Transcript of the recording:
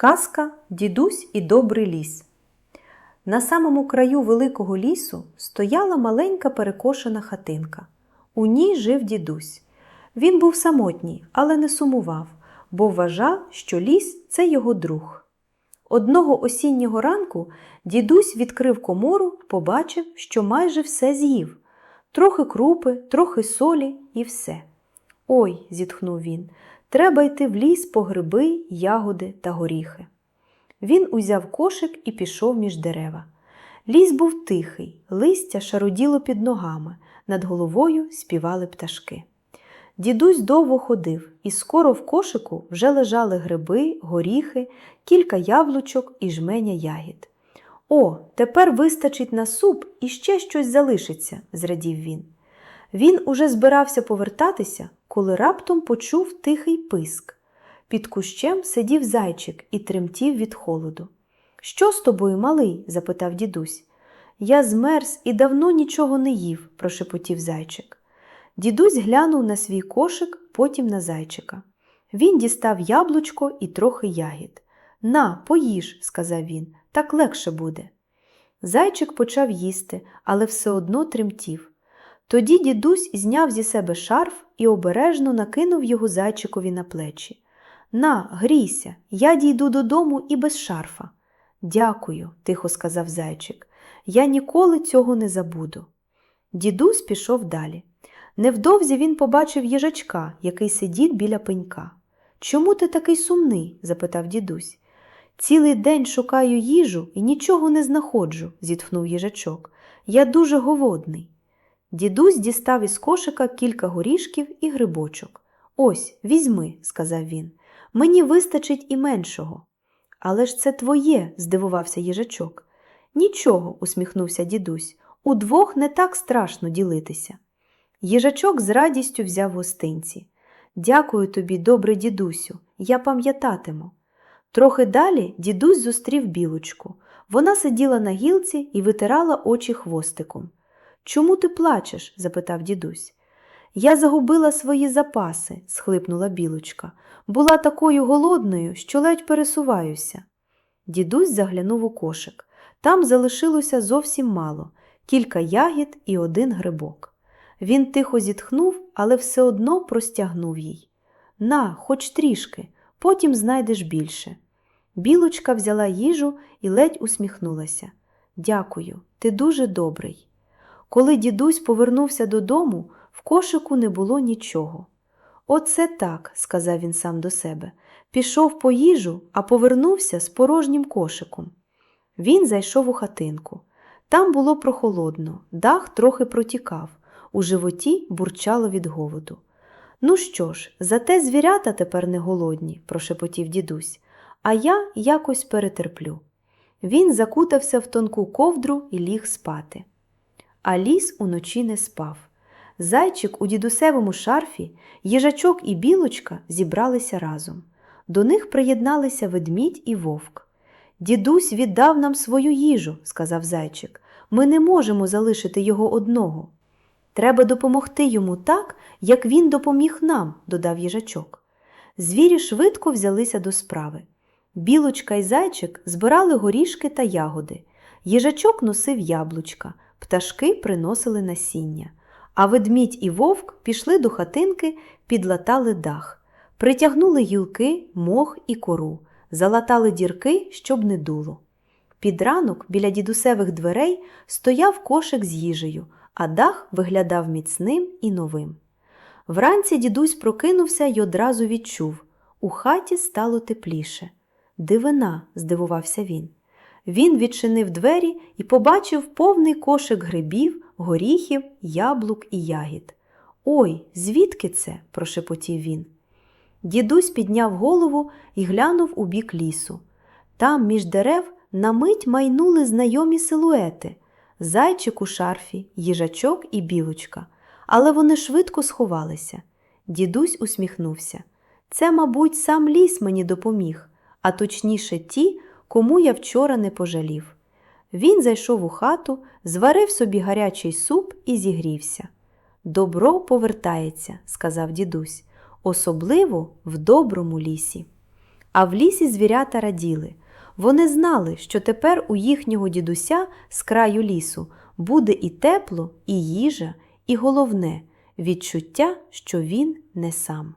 Казка Дідусь і добрий ліс. На самому краю великого лісу стояла маленька перекошена хатинка. У ній жив дідусь. Він був самотній, але не сумував, бо вважав, що ліс це його друг. Одного осіннього ранку дідусь відкрив комору, побачив, що майже все з'їв. Трохи крупи, трохи солі і все. Ой, зітхнув він, треба йти в ліс по гриби, ягоди та горіхи. Він узяв кошик і пішов між дерева. Ліс був тихий, листя шаруділо під ногами, над головою співали пташки. Дідусь довго ходив, і скоро в кошику вже лежали гриби, горіхи, кілька яблучок і жменя ягід. О, тепер вистачить на суп і ще щось залишиться, зрадів він. Він уже збирався повертатися, коли раптом почув тихий писк. Під кущем сидів зайчик і тремтів від холоду. Що з тобою, малий? запитав дідусь. Я змерз і давно нічого не їв, прошепотів зайчик. Дідусь глянув на свій кошик, потім на зайчика. Він дістав яблучко і трохи ягід. На, поїж, сказав він, так легше буде. Зайчик почав їсти, але все одно тремтів. Тоді дідусь зняв зі себе шарф і обережно накинув його зайчикові на плечі. На, грійся, я дійду додому і без шарфа. Дякую, тихо сказав зайчик. Я ніколи цього не забуду. Дідусь пішов далі. Невдовзі він побачив їжачка, який сидів біля пенька. Чому ти такий сумний? запитав дідусь. Цілий день шукаю їжу і нічого не знаходжу, зітхнув їжачок. Я дуже голодний. Дідусь дістав із кошика кілька горішків і грибочок. Ось, візьми, сказав він. Мені вистачить і меншого. Але ж це твоє, здивувався їжачок. Нічого, усміхнувся дідусь. Удвох не так страшно ділитися. Їжачок з радістю взяв гостинці. Дякую тобі, добре дідусю, я пам'ятатиму. Трохи далі дідусь зустрів білочку. Вона сиділа на гілці і витирала очі хвостиком. Чому ти плачеш? запитав дідусь. Я загубила свої запаси, схлипнула білочка. Була такою голодною, що ледь пересуваюся. Дідусь заглянув у кошик. Там залишилося зовсім мало кілька ягід і один грибок. Він тихо зітхнув, але все одно простягнув їй. На, хоч трішки, потім знайдеш більше. Білочка взяла їжу і ледь усміхнулася. Дякую, ти дуже добрий. Коли дідусь повернувся додому, в кошику не було нічого. Оце так, сказав він сам до себе. Пішов по їжу, а повернувся з порожнім кошиком. Він зайшов у хатинку. Там було прохолодно, дах трохи протікав, у животі бурчало від голоду. Ну що ж, зате звірята тепер не голодні, прошепотів дідусь, а я якось перетерплю. Він закутався в тонку ковдру і ліг спати. А ліс уночі не спав. Зайчик у дідусевому шарфі, їжачок і білочка зібралися разом. До них приєдналися ведмідь і вовк. Дідусь віддав нам свою їжу, сказав зайчик. Ми не можемо залишити його одного. Треба допомогти йому так, як він допоміг нам, додав їжачок. Звірі швидко взялися до справи. Білочка і зайчик збирали горішки та ягоди. Їжачок носив яблучка, пташки приносили насіння. А ведмідь і вовк пішли до хатинки, підлатали дах, притягнули гілки, мох і кору, залатали дірки, щоб не дуло. Під ранок біля дідусевих дверей стояв кошик з їжею, а дах виглядав міцним і новим. Вранці дідусь прокинувся й одразу відчув у хаті стало тепліше. Дивина, здивувався він. Він відчинив двері і побачив повний кошик грибів, горіхів, яблук і ягід. Ой, звідки це? прошепотів він. Дідусь підняв голову і глянув у бік лісу. Там, між дерев, на мить майнули знайомі силуети зайчик у шарфі, їжачок і білочка, але вони швидко сховалися. Дідусь усміхнувся. Це, мабуть, сам ліс мені допоміг, а точніше ті, кому я вчора не пожалів. Він зайшов у хату, зварив собі гарячий суп і зігрівся. Добро повертається, сказав дідусь, особливо в доброму лісі. А в лісі звірята раділи. Вони знали, що тепер у їхнього дідуся з краю лісу буде і тепло, і їжа, і головне відчуття, що він не сам.